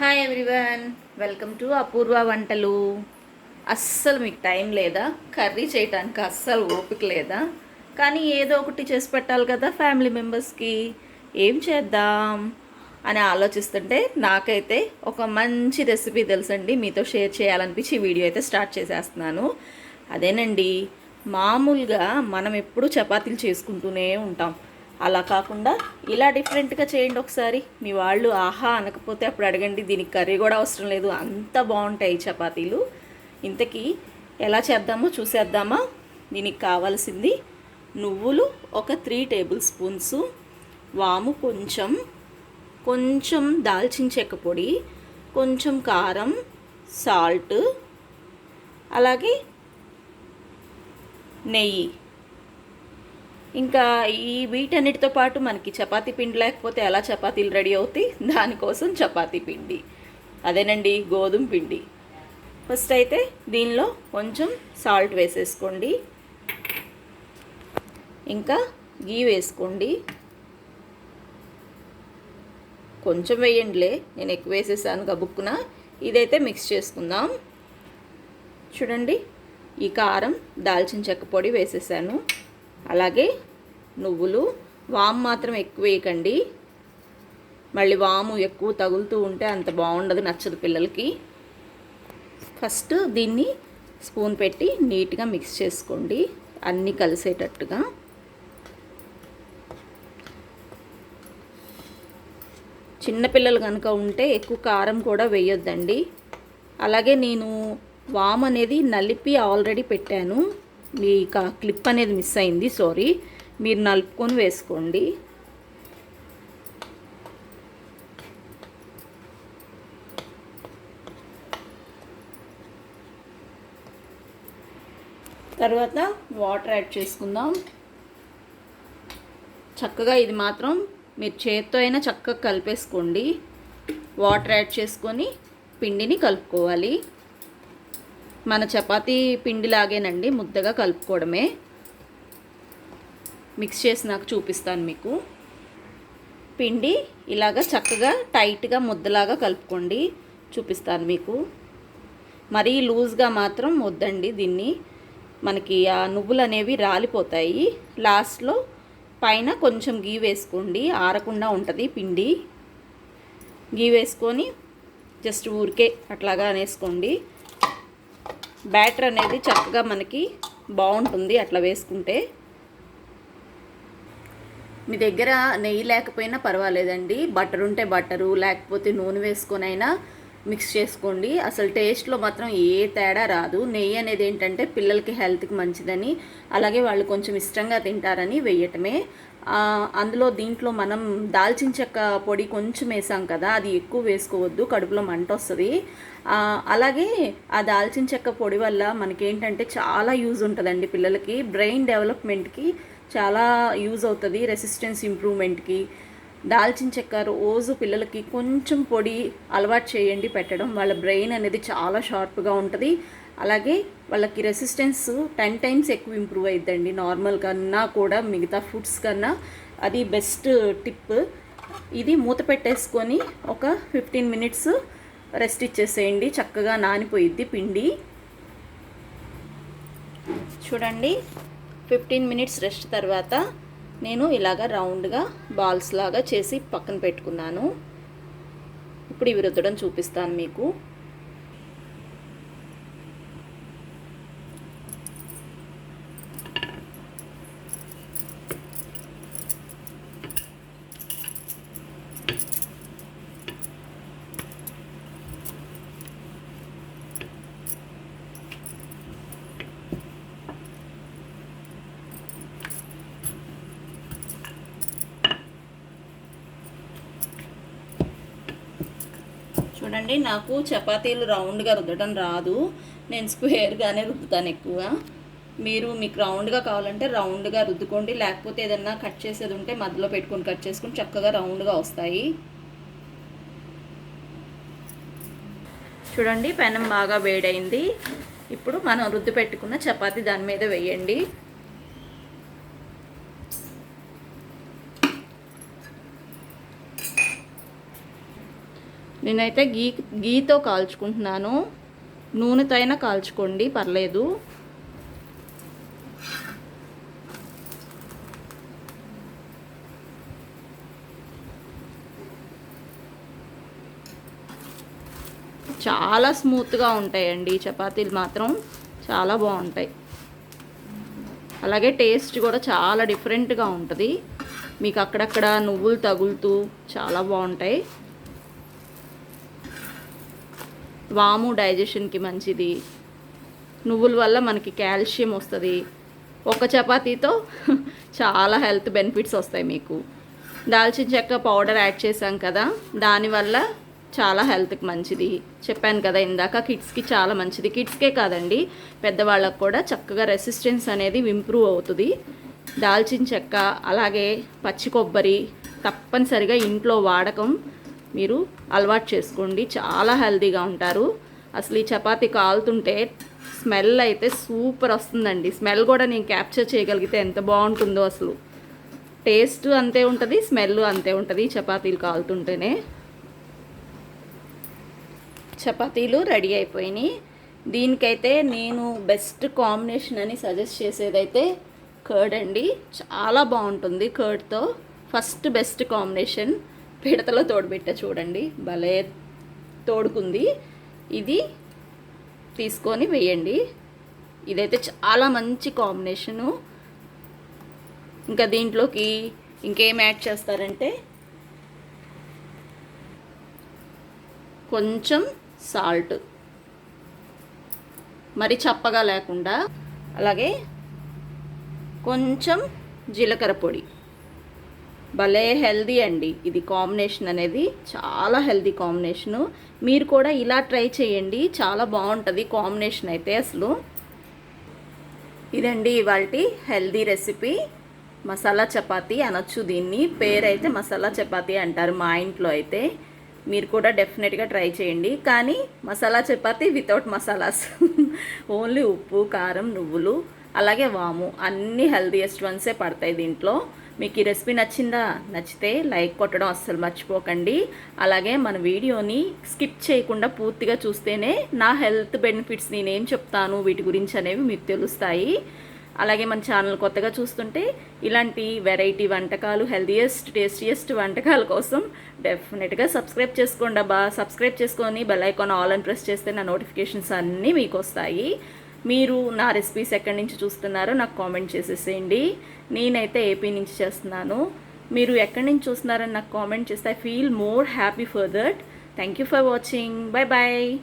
Hi everyone welcome to Apoorva వంటలు అస్సలు మీకు టైం లేదా? కర్రీ చేయటానికి అస్సలు ఓపిక లేదా? కానీ ఏదో ఒకటి చేసి పెట్టాలి కదా ఫ్యామిలీ మెంబర్స్కి. ఏం చేద్దాం? అని ఆలోచిస్తుంటే నాకైతే ఒక మంచి రెసిపీ తెలుసండి. మీతో షేర్ చేయాలనిపించి వీడియో అయితే స్టార్ట్ చేసేస్తున్నాను. అదేనండి మామూలుగా మనం ఎప్పుడూ చపాతీలు చేసుకుంటూనే ఉంటాం. అలా కాకుండా ఇలా డిఫరెంట్గా చేయండి ఒకసారి. మీ వాళ్ళు ఆహా అనకపోతే అప్పుడు అడగండి దీనికి కర్రీ కూడా అవసరం లేదు అంత బాగుంటాయి చపాతీలు. ఇంతకీ ఎలా చేద్దామో చూసేద్దామా? దీనికి కావాల్సింది నువ్వులు ఒక త్రీ టేబుల్ స్పూన్స్ వాము కొంచెం కొంచెం దాల్చిన చెక్క పొడి కొంచెం కారం సాల్ట్ అలాగే నెయ్యి. ఇంకా ఈ వీటన్నిటితో పాటు మనకి చపాతీ పిండి లేకపోతే ఎలా చపాతీలు రెడీ అవుతాయి? దానికోసం చపాతీ పిండి. అదేనండి గోధుమ పిండి. ఫస్ట్ అయితే దీనిలో కొంచెం సాల్ట్ వేసేసుకోండి. ఇంకా గీ వేసుకోండి. కొంచెం వేయండిలే నేను ఎక్కువ వేసేసాను గబుక్కున. ఇదైతే మిక్స్ చేసుకుందాం. చూడండి ఈ కారం దాల్చిన చెక్క పొడి వేసేసాను. అలాగే నువ్వులు వాము మాత్రం ఎక్కువ వేయకండి. మళ్ళీ వాము ఎక్కువ తగులుతూ ఉంటే అంత బాగుండదు నచ్చదు పిల్లలకి. ఫస్ట్ దీన్ని స్పూన్ పెట్టి నీట్గా మిక్స్ చేసుకోండి అన్నీ కలిసేటట్టుగా. చిన్నపిల్లలు కనుక ఉంటే ఎక్కువ కారం కూడా వేయొద్దండి. అలాగే నేను వామ్ అనేది నలిపి ఆల్రెడీ పెట్టాను. మీ క్లిప్ అనేది మిస్ అయింది సారీ. మీరు నలుపుకొని వేసుకోండి. తర్వాత వాటర్ యాడ్ చేసుకుందాం. చక్కగా ఇది మాత్రం మీరు చేత్తో అయినా చక్కగా కలిపేసుకోండి. వాటర్ యాడ్ చేసుకొని పిండిని కలుపుకోవాలి. మన చపాతీ పిండిలాగేనండి ముద్దగా కలుపుకోవడమే. మిక్స్ చేసి నాకు చూపిస్తాను మీకు. పిండి ఇలాగ చక్కగా టైట్గా ముద్దలాగా కలుపుకోండి చూపిస్తాను మీకు. మరీ లూజ్గా మాత్రం వద్దండి దీన్ని. మనకి ఆ నువ్వులు అనేవి రాలిపోతాయి. లాస్ట్లో పైన కొంచెం గీ వేసుకోండి ఆరకుండా ఉంటుంది పిండి. గీ వేసుకొని జస్ట్ ఊరికే అట్లాగా అనేసుకోండి. బ్యాటర్ అనేది చక్కగా మనకి బాగుంటుంది అట్లా వేసుకుంటే. మీ దగ్గర నెయ్యి లేకపోయినా పర్వాలేదండి. బటర్ ఉంటే బటరు లేకపోతే నూనె వేసుకొని అయినా మిక్స్ చేసుకోండి. అసలు టేస్ట్లో మాత్రం ఏ తేడా రాదు. నెయ్యి అనేది ఏంటంటే పిల్లలకి హెల్త్కి మంచిదని అలాగే వాళ్ళు కొంచెం ఇష్టంగా తింటారని వేయటమే. అందులో దీంట్లో మనం దాల్చిన చెక్క పొడి కొంచెం వేసాం కదా అది ఎక్కువ వేసుకోవద్దు కడుపులో మంట వస్తుంది. అలాగే ఆ దాల్చిన చెక్క పొడి వల్ల మనకేంటంటే చాలా యూజ్ ఉంటుందండి పిల్లలకి బ్రెయిన్ డెవలప్మెంట్కి చాలా యూజ్ అవుతుంది రెసిస్టెన్స్ ఇంప్రూవ్మెంట్కి. దాల్చిన చెక్క రోజు పిల్లలకి కొంచెం పొడి అలవాటు చేయండి పెట్టడం వాళ్ళ బ్రెయిన్ అనేది చాలా షార్ప్గా ఉంటుంది. అలాగే వాళ్ళకి రెసిస్టెన్స్ టెన్ టైమ్స్ ఎక్కువ ఇంప్రూవ్ అయిద్దండి. నార్మల్ కన్నా కూడా మిగతా ఫుడ్స్ కన్నా అది బెస్ట్ టిప్ ఇది మూత పెట్టేసుకొని ఒక ఫిఫ్టీన్ మినిట్స్ రెస్ట్ ఇచ్చేసేయండి. చక్కగా నానిపోయిద్ది పిండి. చూడండి ఫిఫ్టీన్ మినిట్స్ రెస్ట్ తర్వాత నేను ఇలాగ రౌండ్గా బాల్స్ లాగా చేసి పక్కన పెట్టుకున్నాను. ఇప్పుడు ఇవి రుద్దడం చూపిస్తాను మీకు. అండి నాకు చపాతీలు రౌండ్గా రుద్దడం రాదు. నేను స్క్వేర్గానే రుద్దుతాను ఎక్కువ. మీరు మీకు రౌండ్గా కావాలంటే రౌండ్గా రుద్దుకోండి. లేకపోతే ఏదన్నా కట్ చేసేది ఉంటే మధ్యలో పెట్టుకొని కట్ చేసుకొని చక్కగా రౌండ్గా వస్తాయి. చూడండి పెనం బాగా వేడైంది. ఇప్పుడు మనం రుద్దు పెట్టుకున్న చపాతీ దాని మీద వేయండి. నేనైతే గీ గీతో కాల్చుకుంటున్నాను. నూనెతో అయినా కాల్చుకోండి పర్లేదు. చాలా స్మూత్గా ఉంటాయండి చపాతీలు మాత్రం. చాలా బాగుంటాయి. అలాగే టేస్ట్ కూడా చాలా డిఫరెంట్గా ఉంటుంది. మీకు అక్కడక్కడ నువ్వులు తగులుతూ చాలా బాగుంటాయి. వాము డైజెషన్కి మంచిది. నువ్వుల వల్ల మనకి కాల్షియం వస్తుంది. ఒక చపాతీతో చాలా హెల్త్ బెనిఫిట్స్ వస్తాయి మీకు. దాల్చిన చెక్క పౌడర్ యాడ్ చేసాం కదా దానివల్ల చాలా హెల్త్కి మంచిది. చెప్పాను కదా ఇందాక కిడ్స్కి చాలా మంచిది. కిడ్స్కే కాదండి పెద్దవాళ్ళకు కూడా చక్కగా రెసిస్టెన్స్ అనేది ఇంప్రూవ్ అవుతుంది. దాల్చిన చెక్క అలాగే పచ్చి కొబ్బరి తప్పనిసరిగా ఇంట్లో వాడకం. మీరు అలవాటు చేసుకోండి. చాలా హెల్తీగా ఉంటారు. అసలు ఈ చపాతీ కాలుతుంటే స్మెల్ అయితే సూపర్ వస్తుందండి. స్మెల్ కూడా నేను క్యాప్చర్ చేయగలిగితే ఎంత బాగుంటుందో అసలు. టేస్ట్ అంతే ఉంటుంది స్మెల్ అంతే ఉంటుంది చపాతీలు కాలుతుంటేనే. చపాతీలు రెడీ అయిపోయినాయి. దీనికైతే నేను బెస్ట్ కాంబినేషన్ అని సజెస్ట్ చేసేదైతే కర్డ్ అండి. చాలా బాగుంటుంది కర్డ్తో. First best combination. పిడతలో తోడుబెట్ట చూడండి. భలే తోడుకుంది. ఇది తీసుకొని వేయండి. ఇదైతే చాలా మంచి కాంబినేషను. ఇంకా దీంట్లోకి ఇంకేం యాడ్ చేస్తారంటే కొంచెం సాల్ట్. మరి చప్పగా లేకుండా. అలాగే కొంచెం జీలకర్ర పొడి. భలే హెల్దీ అండి. ఇది కాంబినేషన్ అనేది చాలా హెల్దీ కాంబినేషను. మీరు కూడా ఇలా ట్రై చేయండి. చాలా బాగుంటుంది కాంబినేషన్ అయితే అసలు. ఇదండి ఇవాళ హెల్దీ రెసిపీ. మసాలా చపాతి అనొచ్చు దీన్ని. పేరైతే మసాలా చపాతి అంటారు మా ఇంట్లో అయితే. మీరు కూడా డెఫినెట్గా ట్రై చేయండి. కానీ మసాలా చపాతి వితౌట్ మసాలాస్. ఓన్లీ ఉప్పు కారం నువ్వులు అలాగే వాము అన్ని హెల్దీయెస్ట్ వన్సే పడతాయి దీంట్లో. మీకు ఈ రెసిపీ నచ్చిందా? నచ్చితే లైక్ కొట్టడం అస్సలు మర్చిపోకండి. అలాగే మన వీడియోని స్కిప్ చేయకుండా పూర్తిగా చూస్తేనే నా హెల్త్ బెనిఫిట్స్ నేనేం చెప్తాను వీటి గురించి అనేవి మీకు తెలుస్తాయి. అలాగే మన ఛానల్ కొత్తగా చూస్తుంటే ఇలాంటి వెరైటీ వంటకాలు హెల్దీయెస్ట్ టేస్టియెస్ట్ వంటకాల కోసం డెఫినెట్గా సబ్స్క్రైబ్ చేసుకోండి బా సబ్స్క్రైబ్ చేసుకొని బెల్ ఐకాన్ ఆల్ అని ప్రెస్ చేస్తే నా నోటిఫికేషన్స్ అన్నీ మీకు వస్తాయి. మీరు నా రెసిపీస్ ఎక్కడి నుంచి చూస్తున్నారో నాకు కామెంట్ చేసేసేయండి. నేనైతే ఏపీ నుంచి చేస్తున్నాను. మీరు ఎక్కడి నుంచి చూస్తున్నారని నాకు కామెంట్ చేస్తే I feel more happy for that thank you for watching bye bye